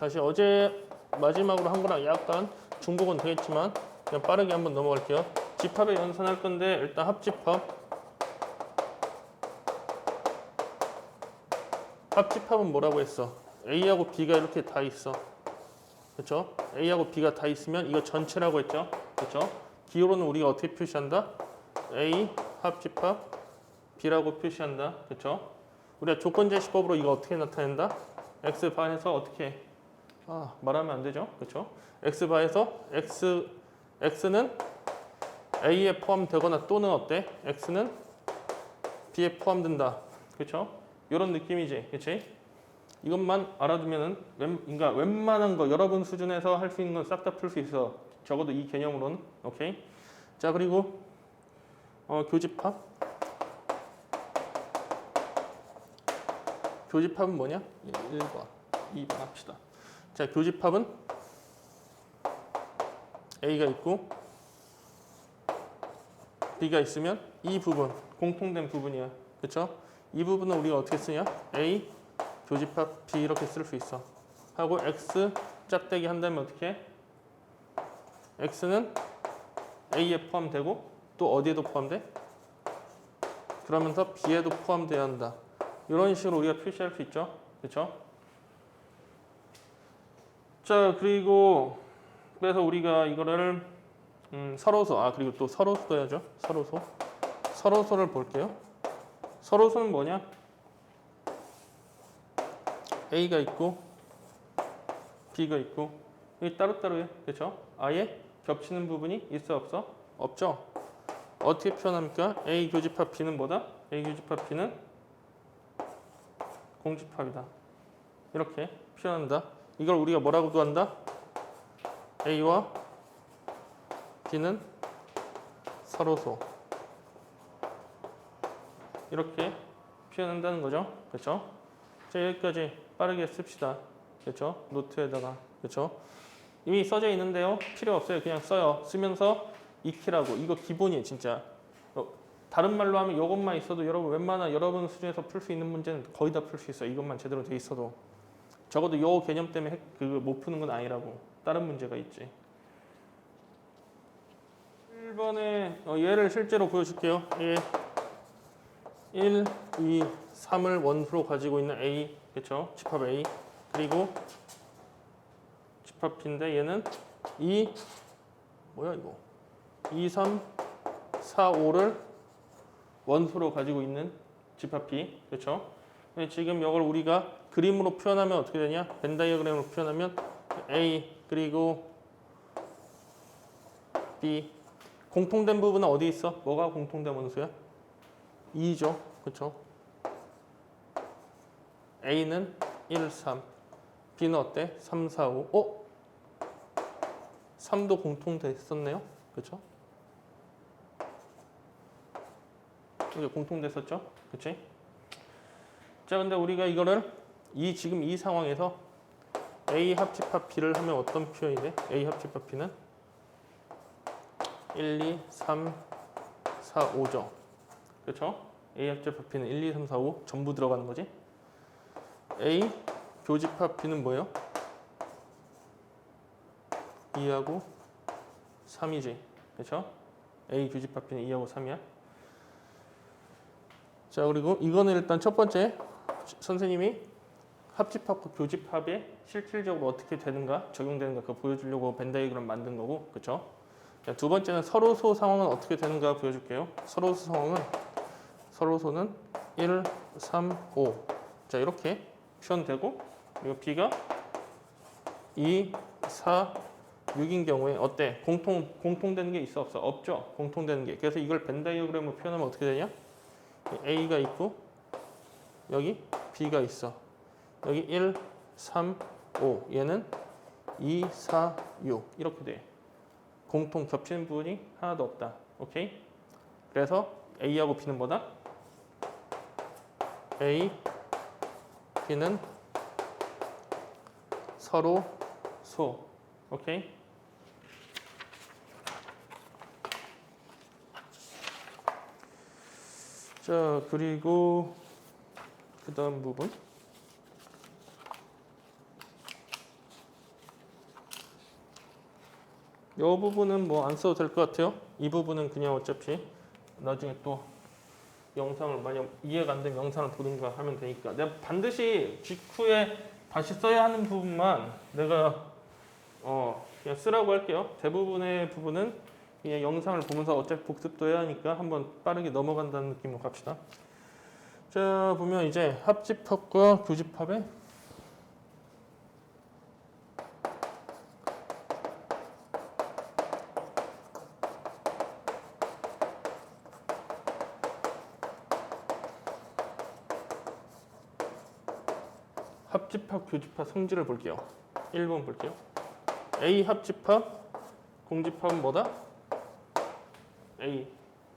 다시 어제 마지막으로 한 거랑 약간 중복은 되겠지만 그냥 빠르게 한번 넘어갈게요. 집합에 연산할 건데 일단 합집합. 합집합은 뭐라고 했어? A하고 B가 이렇게 다 있어. 그렇죠? A하고 B가 다 있으면 이거 전체라고 했죠. 그렇죠? 기호로는 우리가 어떻게 표시한다? A 합집합 B라고 표시한다. 그렇죠? 우리가 조건 제시법으로 이거 어떻게 나타낸다? X 반에서 어떻게 아, 말하면 안 되죠. 그렇죠? X 반에서 X X는 A에 포함되거나 또는 어때? X는 B에 포함된다. 그렇죠? 이런 느낌이지. 그렇지? 이것만 알아두면은 웬, 그러니까 웬만한 거 여러분 수준에서 할 수 있는 건 싹 다 풀 수 있어. 적어도 이 개념으로는. 오케이? 자, 그리고 어, 교집합. 교집합은 뭐냐? 1번, 2번 합시다. 자, 교집합은 A가 있고 B가 있으면 이 부분, 공통된 부분이야. 그렇죠? 이 부분은 우리가 어떻게 쓰냐? A 교집합 B 이렇게 쓸 수 있어. 하고 X 짝대기 한다면 어떻게 해? X는 A에 포함되고 또 어디에도 포함돼? 그러면서 B에도 포함돼야 한다. 이런 식으로 우리가 표시할 수 있죠. 그렇죠? 자, 그리고 그래서 우리가 이거를 음, 서로소 아 그리고 또 서로소도 해야죠. 서로소. 서로소를 볼게요. 서로소는 뭐냐? A가 있고 B가 있고 여기 따로따로 해. 그렇죠? 아예 겹치는 부분이 있어 없어? 없죠. 어떻게 표현합니까? A 교집합 B는 뭐다? A 교집합 B는 공집합이다. 이렇게 표현한다. 이걸 우리가 뭐라고도 한다? A와 B는 서로소. 이렇게 표현한다는 거죠. 그렇죠? 자, 여기까지 빠르게 씁시다. 그렇죠? 노트에다가. 그렇죠? 이미 써져 있는데요. 필요 없어요. 그냥 써요. 쓰면서 익히라고. 이거 기본이에요, 진짜. 어, 다른 말로 하면 이것만 있어도 여러분 웬만한 여러분 수준에서 풀 수 있는 문제는 거의 다 풀 수 있어요. 이것만 제대로 돼 있어도. 적어도 이 개념 때문에 그못 푸는 건 아니라고. 다른 문제가 있지. 1번에 어, 얘를 실제로 보여줄게요. 얘 1, 2, 3을 원수로 가지고 있는 A, 그렇죠? 집합 A. 그리고 집합 B인데 얘는 2, 뭐야 이거? 2, 3, 4, 5를 원소로 가지고 있는 집합 B, 그렇죠? 지금 이걸 우리가 그림으로 표현하면 어떻게 되냐? 벤 다이어그램으로 표현하면 A 그리고 B 공통된 부분은 어디 있어? 뭐가 공통된 원소야? 2죠, 그렇죠? A는 1, 3, B는 어때? 3, 4, 5. 어? 3도 공통됐었네요, 그렇죠? 이게 공통됐었죠? 그치? 자, 근데 우리가 이거를 이 지금 이 상황에서 A 합집합 B를 하면 어떤 표현이 돼? A 합집합 B는 1, 2, 3, 4, 5죠. 그렇죠? A 합집합 B는 1, 2, 3, 4, 5 전부 들어가는 거지. A 교집합 B는 뭐예요? 2하고 3이지. 그렇죠? A 교집합 B는 2하고 3이야. 자, 그리고 이거는 일단 첫 번째 선생님이 합집합과 교집합에 실질적으로 어떻게 되는가, 적용되는가 그거 보여주려고 벤 다이그램 만든 거고, 그렇죠? 자, 두 번째는 서로소 상황은 어떻게 되는가 보여줄게요. 서로소 상황은 서로소는 1, 3, 5. 자, 이렇게 표현되고 그리고 B가 2, 4, 6인 경우에 어때? 공통 공통되는 게 있어 없어? 없죠. 공통되는 게. 그래서 이걸 벤 다이어그램으로 표현하면 어떻게 되냐? A가 있고 여기 B가 있어. 여기 1, 3, 5. 얘는 2, 4, 6. 이렇게 돼. 공통 겹치는 부분이 하나도 없다. 오케이? 그래서 A하고 B는 뭐다? A, B는 서로 소. 오케이? 자, 그리고 그 다음 부분. 이 부분은 뭐 안 써도 될 것 같아요. 이 부분은 그냥 어차피 나중에 또 영상을 만약 이해가 안 되면 영상을 보든가 하면 되니까 내가 반드시 직후에 다시 써야 하는 부분만 내가 어 그냥 쓰라고 할게요. 대부분의 부분은 그냥 영상을 보면서 어차피 복습도 해야 하니까 한번 빠르게 넘어간다는 느낌으로 갑시다. 자 보면 이제 합집합과 교집합의 합집합, 교집합 성질을 볼게요. 1번 볼게요. A 합집합, 공집합은 뭐다? A.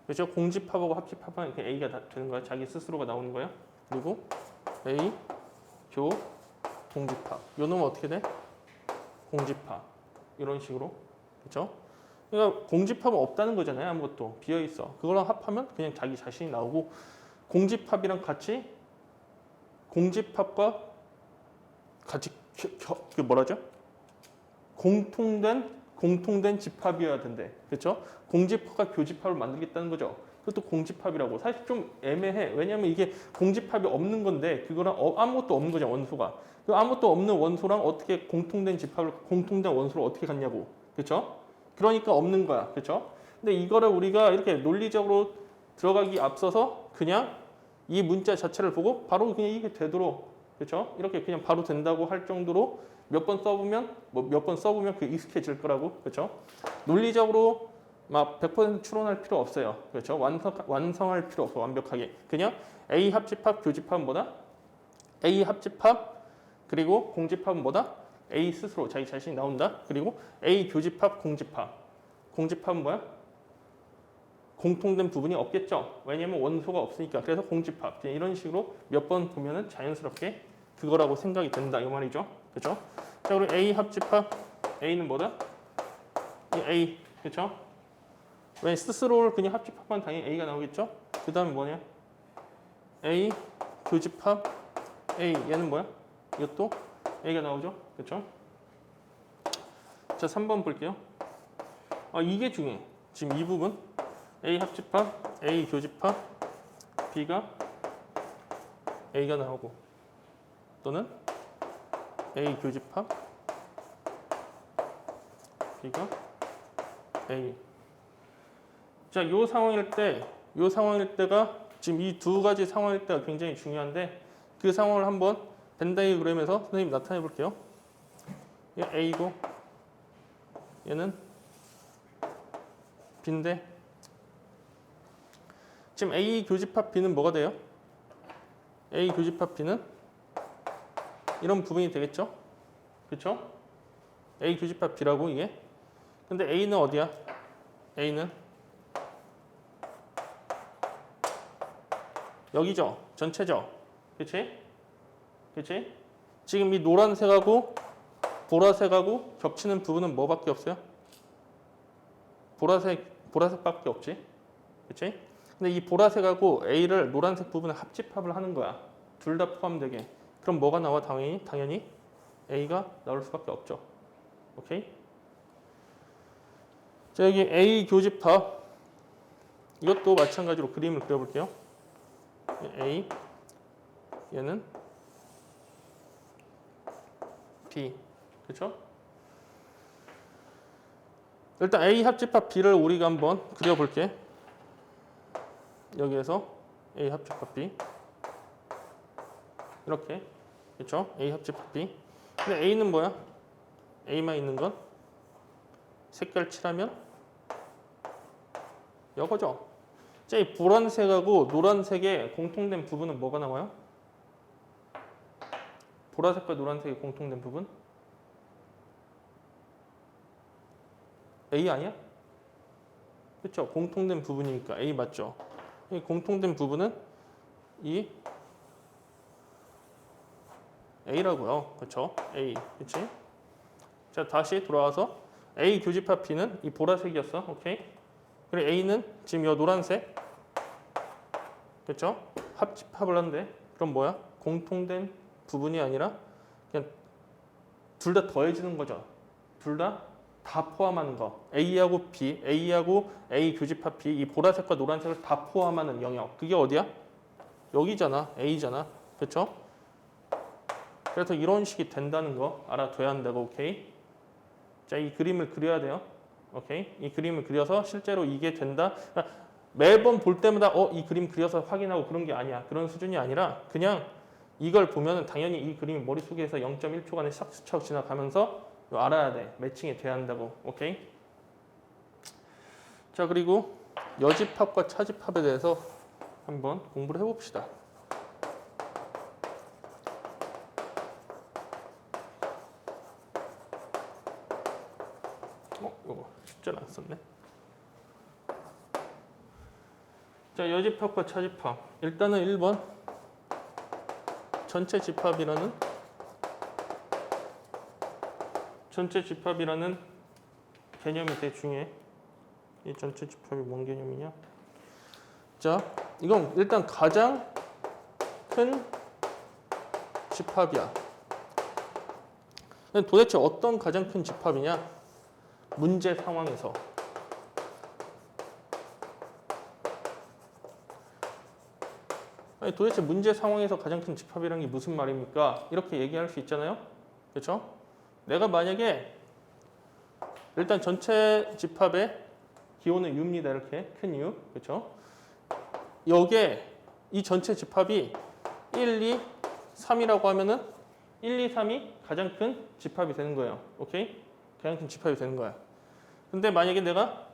그렇죠? 공집합하고 합집합은 이렇게 A가 다 되는 거야. 자기 스스로가 나오는 거야. 그리고 A, 교, 공집합. 요 놈은 어떻게 돼? 공집합. 이런 식으로. 그렇죠? 그러니까 공집합은 없다는 거잖아요. 아무것도 비어 있어. 그거랑 합하면 그냥 자기 자신이 나오고 공집합이랑 같이 공집합과 같이 겨, 겨, 그 뭐라죠? 공통된 공통된 집합이어야 된대. 그렇죠? 공집합과 교집합을 만들겠다는 거죠. 그것도 공집합이라고. 사실 좀 애매해. 왜냐면 이게 공집합이 없는 건데 그거랑 어- 아무것도 없는 거죠 원소가. 그 아무것도 없는 원소랑 어떻게 공통된 집합을 공통된 원소를 어떻게 갖냐고. 그렇죠? 그러니까 없는 거야. 그렇죠? 근데 이거를 우리가 이렇게 논리적으로 들어가기 앞서서 그냥 이 문자 자체를 보고 바로 그냥 이게 되도록 그렇죠? 이렇게 그냥 바로 된다고 할 정도로 몇 번 써보면 뭐 몇 번 써보면 그게 익숙해질 거라고 그렇죠? 논리적으로 막 100% 추론할 필요 없어요. 그렇죠? 완성 완성할 필요 없어 완벽하게 그냥 A 합집합 교집합은 뭐다? A 합집합 그리고 공집합은 뭐다? A 스스로 자기 자신이 나온다. 그리고 A 교집합 공집합 공집합은 뭐야? 공통된 부분이 없겠죠. 왜냐면 원소가 없으니까. 그래서 공집합. 이런 식으로 몇 번 보면은 자연스럽게 그거라고 생각이 된다. 이 말이죠. 그죠? 자, 그리고 A 합집합. A는 뭐다? 이 A. 그죠? 왜 스스로를 그냥 합집합하면 당연히 A가 나오겠죠? 그 다음에 뭐냐? A 교집합 A. 얘는 뭐야? 이것도 A가 나오죠? 그죠? 자, 3번 볼게요. 아, 이게 중요해. 지금 이 부분. A 합집합, A 교집합, B가 A가 나오고 또는 A 교집합, B가 A. 자, 요 상황일 때, 요 상황일 때가 지금 이 두 가지 상황일 때가 굉장히 중요한데 그 상황을 한번 벤다이그램에서 선생님 나타내 볼게요. 얘 A고 얘는 B인데 지금 A 교집합 B는 뭐가 돼요? A 교집합 B는 이런 부분이 되겠죠? 그렇죠? A 교집합 B라고 이게. 근데 A는 어디야? A는 여기죠. 전체죠. 그렇지? 그렇지? 지금 이 노란색하고 보라색하고 겹치는 부분은 뭐밖에 없어요? 보라색 보라색밖에 없지. 그렇지? 근데 이 보라색하고 A를 노란색 부분에 합집합을 하는 거야. 둘 다 포함되게. 그럼 뭐가 나와? 당연히 당연히 A가 나올 수밖에 없죠. 오케이? 자 여기 A 교집합 이것도 마찬가지로 그림을 그려볼게요. A 얘는 B 그렇죠? 일단 A 합집합 B를 우리가 한번 그려볼게. 여기에서 A 합집합 B 이렇게 그렇죠? A 합집합 B 근데 A는 뭐야? A만 있는 건 색깔 칠하면 이거죠. 자, 이 보라색하고 노란색의 공통된 부분은 뭐가 나와요? 보라색과 노란색의 공통된 부분? A 아니야? 그렇죠? 공통된 부분이니까 A 맞죠? 이 공통된 부분은 이 A라고요. 그렇죠? A. 그렇지? 자, 다시 돌아와서 A 교집합 B는 이 보라색이었어. 오케이? 그리고 A는 지금 이 노란색. 그렇죠? 합집합을 한대. 그럼 뭐야? 공통된 부분이 아니라 그냥 둘 다 더해지는 거죠. 둘 다 다 포함하는 거. A하고 B, A하고 A 교집합 B 이 보라색과 노란색을 다 포함하는 영역. 그게 어디야? 여기잖아. A잖아. 그렇죠? 그래서 이런 식이 된다는 거 알아둬야 한다고. 오케이? 자, 이 그림을 그려야 돼요. 오케이? 이 그림을 그려서 실제로 이게 된다. 그러니까 매번 볼 때마다 어, 이 그림 그려서 확인하고 그런 게 아니야. 그런 수준이 아니라 그냥 이걸 보면은 당연히 이 그림이 머릿속에서 0.1초간에 싹 스쳐 지나가면서 알아야 돼. 매칭이 돼야 한다고. 오케이? 자, 그리고 여집합과 차집합에 대해서 한번 공부를 해 봅시다. 어, 이거 안 썼네. 자, 여집합과 차집합. 일단은 1번 전체 집합이라는 전체 집합이라는 개념이 중요해. 이 전체 집합이 뭔 개념이냐? 자, 이건 일단 가장 큰 집합이야. 도대체 어떤 가장 큰 집합이냐? 문제 상황에서 도대체 문제 상황에서 가장 큰 집합이라는 게 무슨 말입니까? 이렇게 얘기할 수 있잖아요. 그렇죠? 내가 만약에 일단 전체 집합의 기호는 U입니다. 이렇게 큰 U. 그렇죠? 여기에 이 전체 집합이 1, 2, 3이라고 하면은 1, 2, 3이 가장 큰 집합이 되는 거예요. 오케이? 가장 큰 집합이 되는 거야. 근데 만약에 내가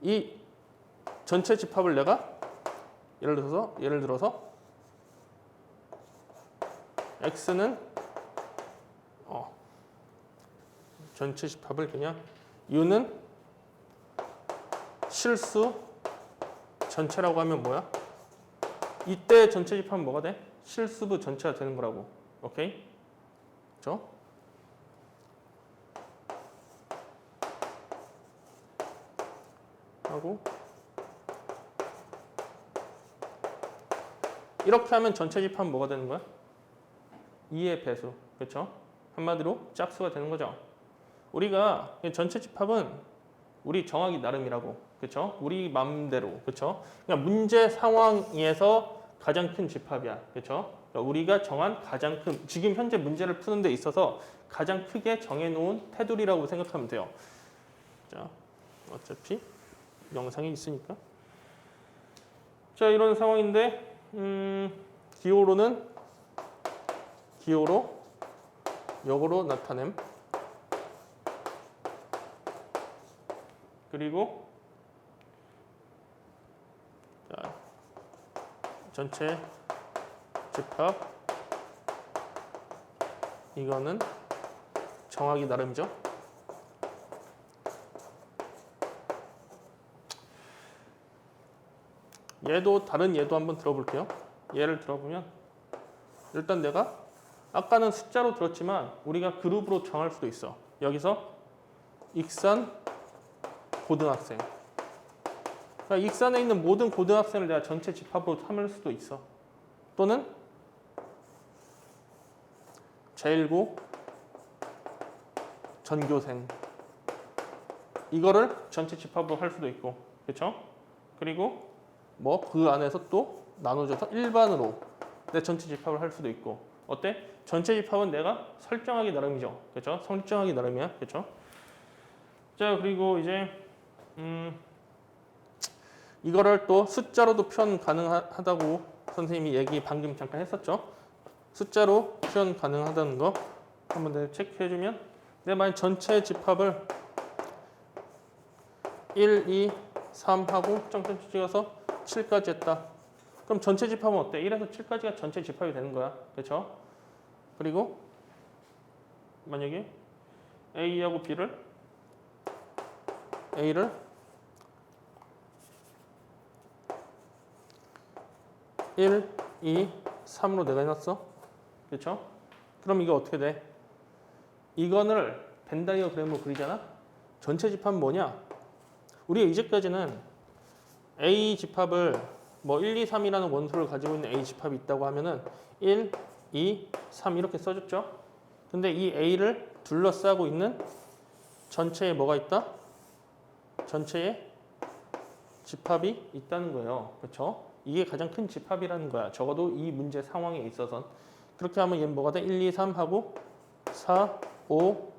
이 전체 집합을 내가 예를 들어서 예를 들어서 x는 어 전체 집합을 그냥 u는 실수 전체라고 하면 뭐야? 이때 전체 집합은 뭐가 돼? 실수부 전체가 되는 거라고. 오케이? 그렇죠? 하고 이렇게 하면 전체 집합은 뭐가 되는 거야? 2의 배수. 그렇죠? 한마디로 짝수가 되는 거죠. 우리가 전체 집합은 우리 정하기 나름이라고. 그렇죠? 우리 맘대로. 그렇죠? 그러니까 문제 상황에서 가장 큰 집합이야. 그렇죠? 그러니까 우리가 정한 가장 큰 지금 현재 문제를 푸는 데 있어서 가장 크게 정해 놓은 테두리라고 생각하면 돼요. 자, 어차피 영상이 있으니까. 자, 이런 상황인데 음, 기호로는 기호로 역으로 나타냄. 그리고 자, 전체 집합 이거는 정하기 나름이죠. 얘도 다른 얘도 한번 들어볼게요. 얘를 들어보면 일단 내가 아까는 숫자로 들었지만 우리가 그룹으로 정할 수도 있어. 여기서 익산 고등학생. 그러니까 익산에 있는 모든 고등학생을 내가 전체 집합으로 삼을 수도 있어. 또는 제1고 전교생. 이거를 전체 집합으로 할 수도 있고. 그렇죠? 그리고 뭐 그 안에서 또 나눠져서 일반으로 내 전체 집합을 할 수도 있고 어때? 전체 집합은 내가 설정하기 나름이죠 그렇죠? 설정하기 나름이야 그렇죠? 자 그리고 이제 음 이거를 또 숫자로도 표현 가능하다고 선생님이 얘기 방금 잠깐 했었죠 숫자로 표현 가능하다는 거 한번 체크해주면 내가 만약 전체 집합을 1, 2, 3 하고 점점 찍어서 7까지 했다. 그럼 전체 집합은 어때? 1에서 7까지가 전체 집합이 되는 거야. 그렇죠? 그리고 만약에 A하고 B를 A를 1, 2, 3으로 내가 해놨어. 그렇죠? 그럼 이거 어떻게 돼? 이거를 벤다이어그램으로 그리잖아? 전체 집합은 뭐냐? 우리가 이제까지는 A 집합을 뭐 1, 2, 3이라는 원소를 가지고 있는 A 집합이 있다고 하면은 1, 2, 3 이렇게 써줬죠. 근데 이 A를 둘러싸고 있는 전체에 뭐가 있다? 전체에 집합이 있다는 거예요. 그렇죠? 이게 가장 큰 집합이라는 거야. 적어도 이 문제 상황에 있어선 그렇게 하면 얘는 뭐가 돼? 1, 2, 3 하고 4, 5,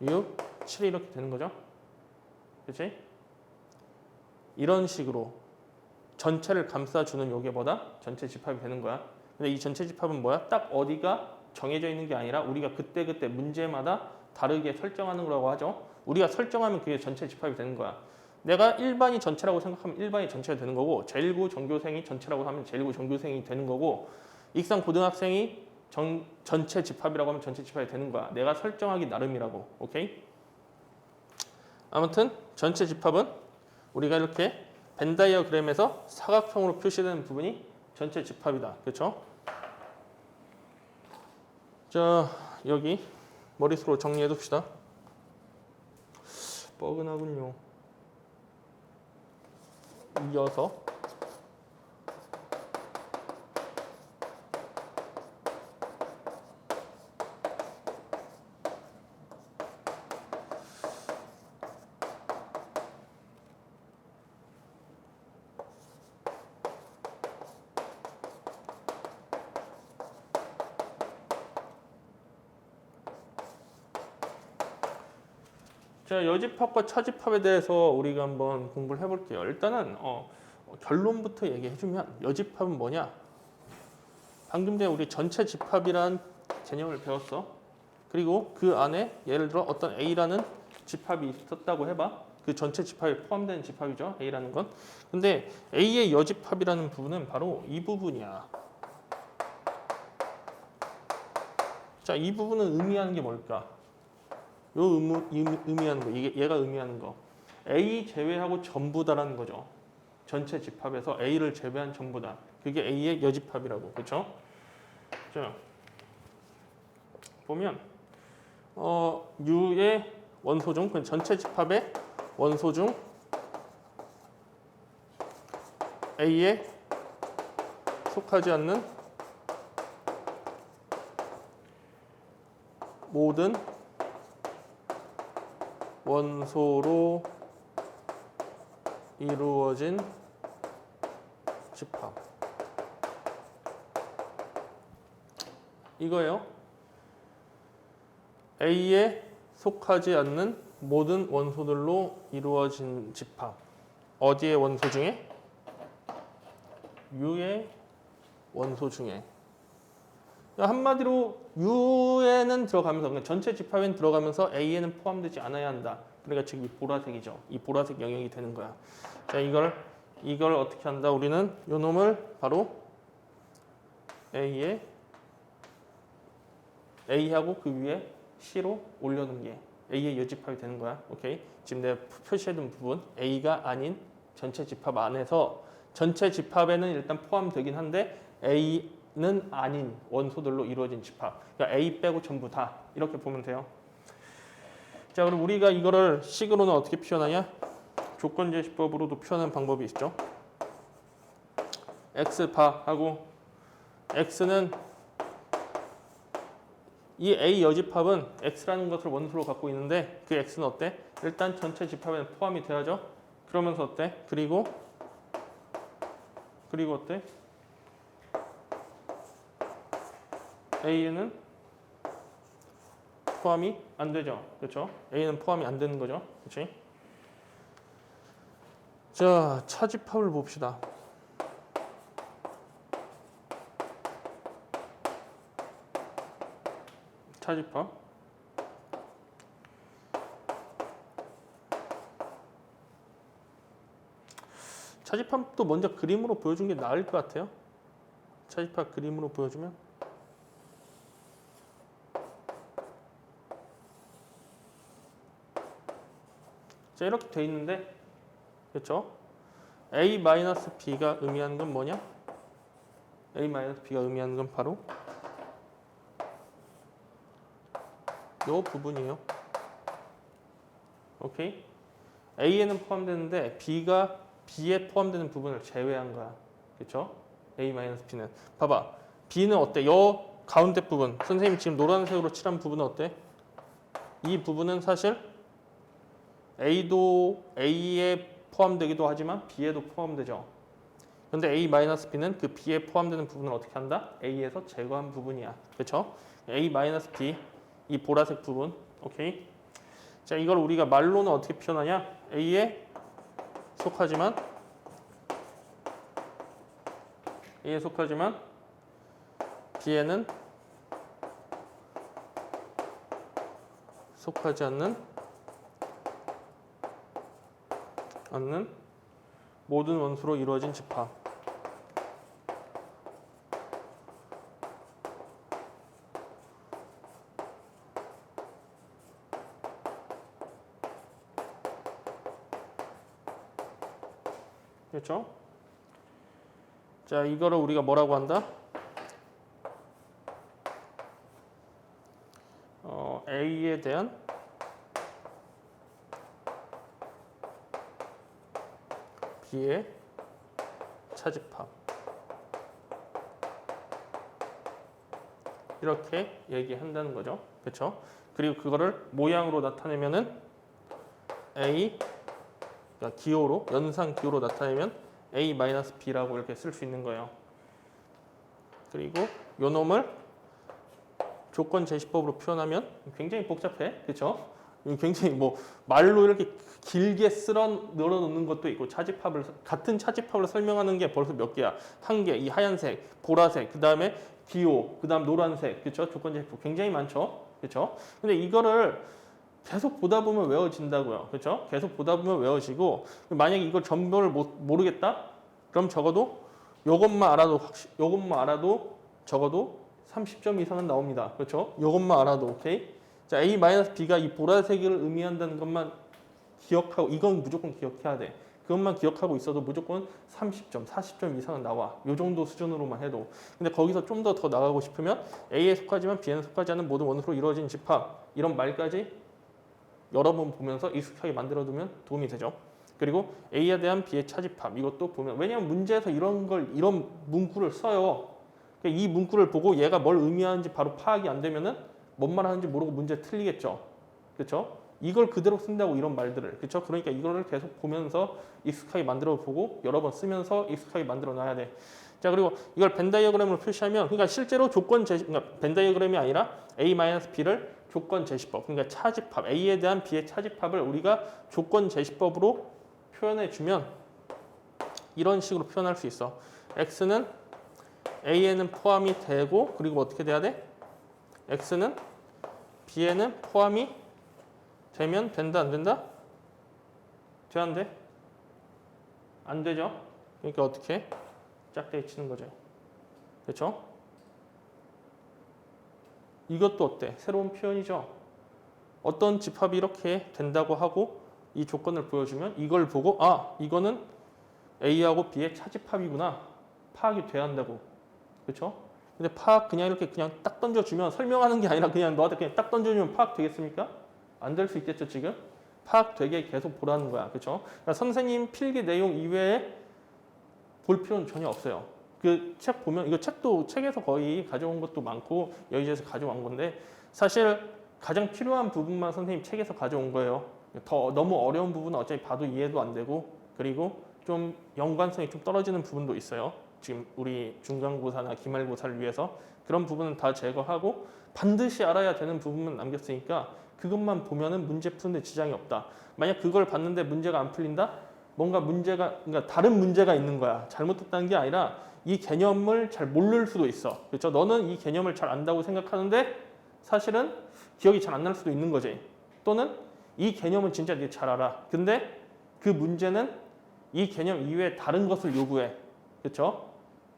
6, 7 이렇게 되는 거죠. 그렇지? 이런 식으로 전체를 감싸주는 요게 뭐다? 전체 집합이 되는 거야. 근데 이 전체 집합은 뭐야? 딱 어디가 정해져 있는 게 아니라 우리가 그때그때 문제마다 다르게 설정하는 거라고 하죠. 우리가 설정하면 그게 전체 집합이 되는 거야. 내가 일반이 전체라고 생각하면 일반이 전체가 되는 거고 제1구 전교생이 전체라고 하면 제1구 전교생이 되는 거고 익산 고등학생이 전, 전체 집합이라고 하면 전체 집합이 되는 거야. 내가 설정하기 나름이라고. 오케이? 아무튼 전체 집합은 우리가 이렇게 벤 다이어그램에서 사각형으로 표시되는 부분이 전체 집합이다. 그렇죠? 자, 여기 머릿속으로 정리해 둡시다. 뻐근하군요. 이어서 자, 여집합과 차집합에 대해서 우리가 한번 공부를 해볼게요. 일단은 어, 결론부터 얘기해주면 여집합은 뭐냐? 방금 전에 우리 전체 집합이란 개념을 배웠어. 그리고 그 안에 예를 들어 어떤 A라는 집합이 있었다고 해봐. 그 전체 집합에 포함되는 집합이죠. A라는 건. 근데 A의 여집합이라는 부분은 바로 이 부분이야. 자, 이 부분은 의미하는 게 뭘까? 요 의무, 의미, 의미 하는 거, 이게 얘가 의미하는 거. A 제외하고 전부다라는 거죠. 전체 집합에서 A를 제외한 전부다. 그게 A의 여집합이라고, 그렇죠? 자, 보면 어, U의 원소 중, 그 전체 집합의 원소 중 A에 속하지 않는 모든 원소로 이루어진 집합. 이거예요. A에 속하지 않는 모든 원소들로 이루어진 집합. 어디의 원소 중에? U의 원소 중에. 한마디로 U에는 들어가면서 그러니까 전체 집합에는 들어가면서 A에는 포함되지 않아야 한다. 그러니까 지금 이 보라색이죠. 이 보라색 영역이 되는 거야. 자 이걸 이걸 어떻게 한다? 우리는 요 놈을 바로 A에 A하고 그 위에 C로 올려놓은 게 A의 여집합이 되는 거야. 오케이. 지금 내가 표시해둔 부분 A가 아닌 전체 집합 안에서 전체 집합에는 일단 포함되긴 한데 A 는 아닌 원소들로 이루어진 집합. 그러니까 A 빼고 전부 다 이렇게 보면 돼요. 자, 그럼 우리가 이거를 식으로는 어떻게 표현하냐? 조건 제시법으로도 표현하는 방법이 있죠. x 바하고 x는 이 A 여집합은 x라는 것을 원소로 갖고 있는데 그 x는 어때? 일단 전체 집합에는 포함이 돼야죠. 그러면서 어때? 그리고 그리고 어때? A는 포함이 안 되죠. 그렇죠? A는 포함이 안 되는 거죠. 그렇지? 자, 차집합을 봅시다. 차집합. 차집합도 먼저 그림으로 보여준 게 나을 것 같아요. 차집합 그림으로 보여주면 자 이렇게 돼 있는데 그렇죠? a-b가 의미하는 건 뭐냐? a-b가 의미하는 건 바로 요 부분이에요. 오케이? a에는 포함되는데 b가 b에 포함되는 부분을 제외한 거야. 그렇죠? a-b는 봐봐. b는 어때? 요 가운데 부분 선생님 지금 노란색으로 칠한 부분은 어때? 이 부분은 사실 A도 A에 포함되기도 하지만 B에도 포함되죠. 근데 A-B는 그 B에 포함되는 부분을 어떻게 한다? A에서 제거한 부분이야. 그렇죠? A-B 이 보라색 부분. 오케이? 자, 이걸 우리가 말로는 어떻게 표현하냐? A에 속하지만 A에 속하지만 B에는 속하지 않는 않는 모든 원수로 이루어진 집합. 그렇죠? 자, 이거를 우리가 뭐라고 한다? 어, A에 대한 B의 차집합 이렇게 얘기한다는 거죠. 그렇죠? 그리고 그거를 모양으로 나타내면은 A 그러니까 기호로 연산 기호로 나타내면 A-B라고 이렇게 쓸 수 있는 거예요. 그리고 요 놈을 조건 제시법으로 표현하면 굉장히 복잡해. 그렇죠? 굉장히 뭐 말로 이렇게 길게 쓸어 늘어 놓는 것도 있고 차집합을 같은 차집합을 설명하는 게 벌써 몇 개야? 한 개. 이 하얀색, 보라색, 그 다음에 기호, 그 다음 노란색. 그렇죠? 조건 제시법 굉장히 많죠. 그렇죠? 근데 이거를 계속 보다 보면 외워진다고요. 그렇죠? 계속 보다 보면 외워지고 만약에 이걸 전부를 못, 모르겠다? 그럼 적어도 요것만 알아도 확실 요것만 알아도 적어도 30점 이상은 나옵니다. 그렇죠? 요것만 알아도 오케이? 자, A-B가 이 보라색을 의미한다는 것만 기억하고 이건 무조건 기억해야 돼. 그것만 기억하고 있어도 무조건 30점, 40점 이상은 나와. 요 정도 수준으로만 해도. 근데 거기서 좀 더 더 나가고 싶으면 A에 속하지만 B에는 속하지 않는 모든 원으로 이루어진 집합 이런 말까지 여러 번 보면서 익숙하게 만들어두면 도움이 되죠. 그리고 A에 대한 B의 차집합 이것도 보면 왜냐하면 문제에서 이런 걸 이런 문구를 써요. 그러니까 이 문구를 보고 얘가 뭘 의미하는지 바로 파악이 안 되면은 뭔 말 하는지 모르고 문제 틀리겠죠. 그렇죠? 이걸 그대로 쓴다고 이런 말들을 그렇죠? 그러니까 이거를 계속 보면서 익숙하게 만들어 보고 여러 번 쓰면서 익숙하게 만들어 놔야 돼. 자 그리고 이걸 벤 다이어그램으로 표시하면 그러니까 실제로 조건 제시 그러니까 벤 다이어그램이 아니라 A-B를 조건 제시법 그러니까 차집합 A에 대한 B의 차집합을 우리가 조건 제시법으로 표현해 주면 이런 식으로 표현할 수 있어. X는 A에는 포함이 되고 그리고 어떻게 돼야 돼? X는 B에는 포함이 되면 된다 안 된다? 돼 안 돼? 안 되죠? 그러니까 어떻게? 짝대기 치는 거죠. 그렇죠? 이것도 어때? 새로운 표현이죠. 어떤 집합이 이렇게 된다고 하고 이 조건을 보여주면 이걸 보고 아 이거는 A하고 B의 차집합이구나 파악이 돼야 한다고 그렇죠? 근데 파악 그냥 이렇게 그냥 딱 던져주면 설명하는 게 아니라 그냥 너한테 그냥 딱 던져주면 파악 되겠습니까? 안 될 수 있겠죠 지금? 파악 되게 계속 보라는 거야 그렇죠? 그러니까 선생님 필기 내용 이외에 볼 필요는 전혀 없어요. 그 책 보면 이거 책도 책에서 거의 가져온 것도 많고 여의도에서 가져온 건데 사실 가장 필요한 부분만 선생님 책에서 가져온 거예요. 더 너무 어려운 부분은 어차피 봐도 이해도 안 되고 그리고 좀 연관성이 좀 떨어지는 부분도 있어요. 지금 우리 중간고사나 기말고사를 위해서 그런 부분은 다 제거하고 반드시 알아야 되는 부분만 남겼으니까 그것만 보면은 문제 푸는데 지장이 없다. 만약 그걸 봤는데 문제가 안 풀린다? 뭔가 문제가 그러니까 다른 문제가 있는 거야. 잘못했다는 게 아니라 이 개념을 잘 모를 수도 있어. 그렇죠? 너는 이 개념을 잘 안다고 생각하는데 사실은 기억이 잘 안 날 수도 있는 거지. 또는 이 개념은 진짜 네가 잘 알아. 근데 그 문제는 이 개념 이외에 다른 것을 요구해. 그렇죠?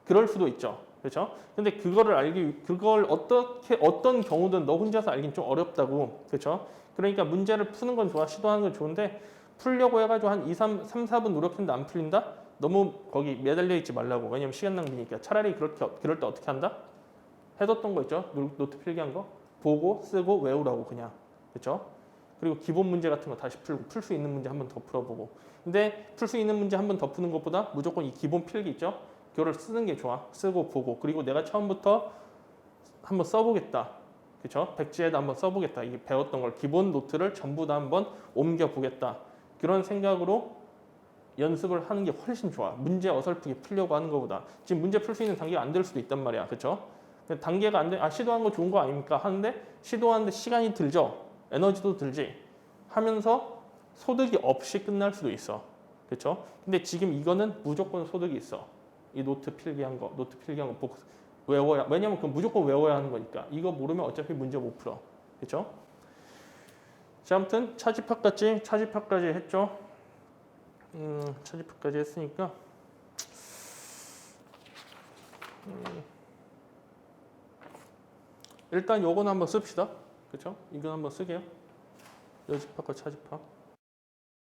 그럴 수도 있죠. 그렇죠? 근데 그거를 알기 그걸 어떻게 어떤 경우든 너 혼자서 알긴 좀 어렵다고. 그렇죠? 그러니까 문제를 푸는 건 좋아. 시도하는 건 좋은데 풀려고 해 가지고 한 2, 3, 3 4분 노력했는데 안 풀린다? 너무 거기 매달려 있지 말라고. 왜냐면 시간 낭비니까. 차라리 그렇게 그럴 때 어떻게 한다? 해뒀던 거 있죠? 노- 노트 필기한 거 보고 쓰고 외우라고 그냥. 그렇죠? 그리고 기본 문제 같은 거 다시 풀고 풀 수 있는 문제 한 번 더 풀어보고. 근데 풀 수 있는 문제 한 번 더 푸는 것보다 무조건 이 기본 필기 있죠? 그거를 쓰는 게 좋아. 쓰고 보고. 그리고 내가 처음부터 한번 써보겠다. 그렇죠? 백지에다 한번 써보겠다. 이게 배웠던 걸 기본 노트를 전부 다 한번 옮겨 보겠다. 그런 생각으로 연습을 하는 게 훨씬 좋아. 문제 어설프게 풀려고 하는 것보다 지금 문제 풀 수 있는 단계가 안 될 수도 있단 말이야, 그렇죠? 단계가 안 돼, 아 시도한 거 좋은 거 아닙니까? 하는데 시도하는데 시간이 들죠, 에너지도 들지. 하면서 소득이 없이 끝날 수도 있어, 그렇죠? 근데 지금 이거는 무조건 소득이 있어. 이 노트 필기한 거, 노트 필기한 거 복, 외워야. 왜냐면 그 무조건 외워야 하는 거니까. 이거 모르면 어차피 문제 못 풀어, 그렇죠? 자, 아무튼 차집합까지 차집합까지 했죠. 음, 차집합까지 했으니까 음, 일단 요거는 한번 씁시다. 그렇죠? 이건 한번 쓰게요. 여집합과 차집합.